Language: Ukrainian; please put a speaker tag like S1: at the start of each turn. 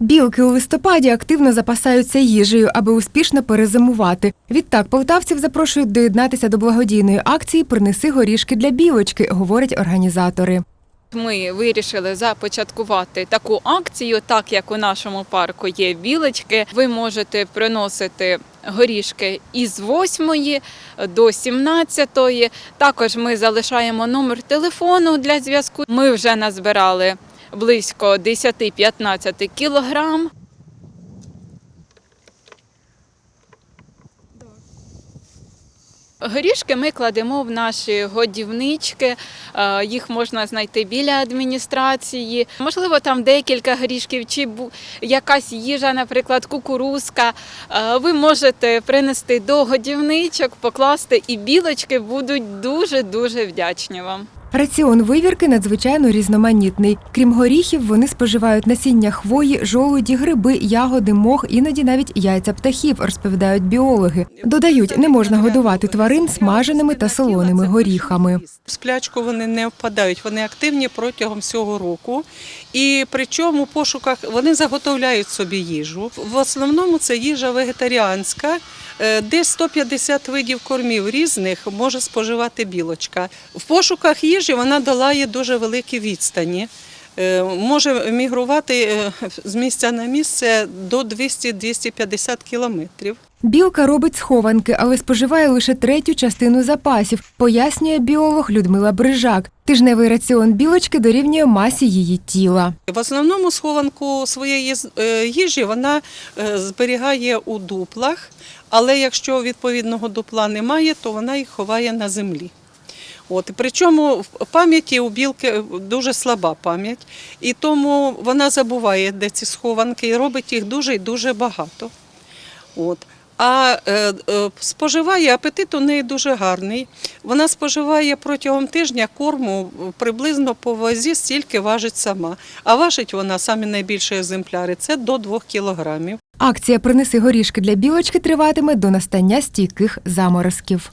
S1: Білки у листопаді активно запасаються їжею, аби успішно перезимувати. Відтак полтавців запрошують доєднатися до благодійної акції Принеси горішки для білочки, говорять організатори.
S2: Ми вирішили започаткувати таку акцію, так як у нашому парку є білочки. Ви можете приносити горішки із 8 до 17. Також ми залишаємо номер телефону для зв'язку. Ми вже назбирали близько 10-15 кілограм. Горішки ми кладемо в наші годівнички. Е, Їх можна знайти біля адміністрації. Можливо, там декілька горішків чи якась їжа, наприклад, кукурузка. Е, Ви можете принести до годівничок, покласти, і білочки будуть дуже дуже вдячні вам.
S1: Раціон вивірки надзвичайно різноманітний. Крім горіхів, вони споживають насіння хвої, жолуді, гриби, ягоди, мох, іноді навіть яйця птахів, розповідають біологи. Додають, не можна годувати тварин смаженими та солоними горіхами.
S3: В сплячку вони не впадають, вони активні протягом всього року. І причому в пошуках вони заготовляють собі їжу. В основному це їжа вегетаріанська, е, десь 150 видів кормів різних може споживати білочка. В пошуках їжі вона долає дуже великі відстані. Е, Може мігрувати е, з місця на місце до 200-250 кілометрів.
S1: Білка робить схованки, але споживає лише третю частину запасів, пояснює біолог Людмила Брижак. Тижневий раціон білочки дорівнює масі її тіла.
S3: В основному схованку своєї е, їжі вона зберігає у дуплах, але якщо відповідного дупла немає, то вона їх ховає на землі. От, причому в пам'яті у білки дуже слаба пам'ять, і тому вона забуває, де ці схованки, і робить їх дуже і дуже багато. От. А е, е, споживає апетит у неї дуже гарний. Вона споживає протягом тижня корму приблизно по вазі, стільки важить сама. А важить вона самі найбільші екземпляри це до 2 кілограмів.
S1: Акція Принеси горішки для білочки триватиме до настання стійких заморозків.